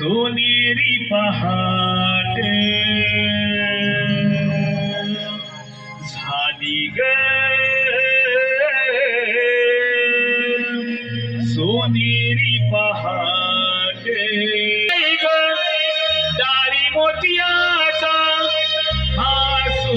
সোনেরি পাহাটে ঝানি গে সোনেরি পাহাটে দাড়ি মোটিয়া চা হাসু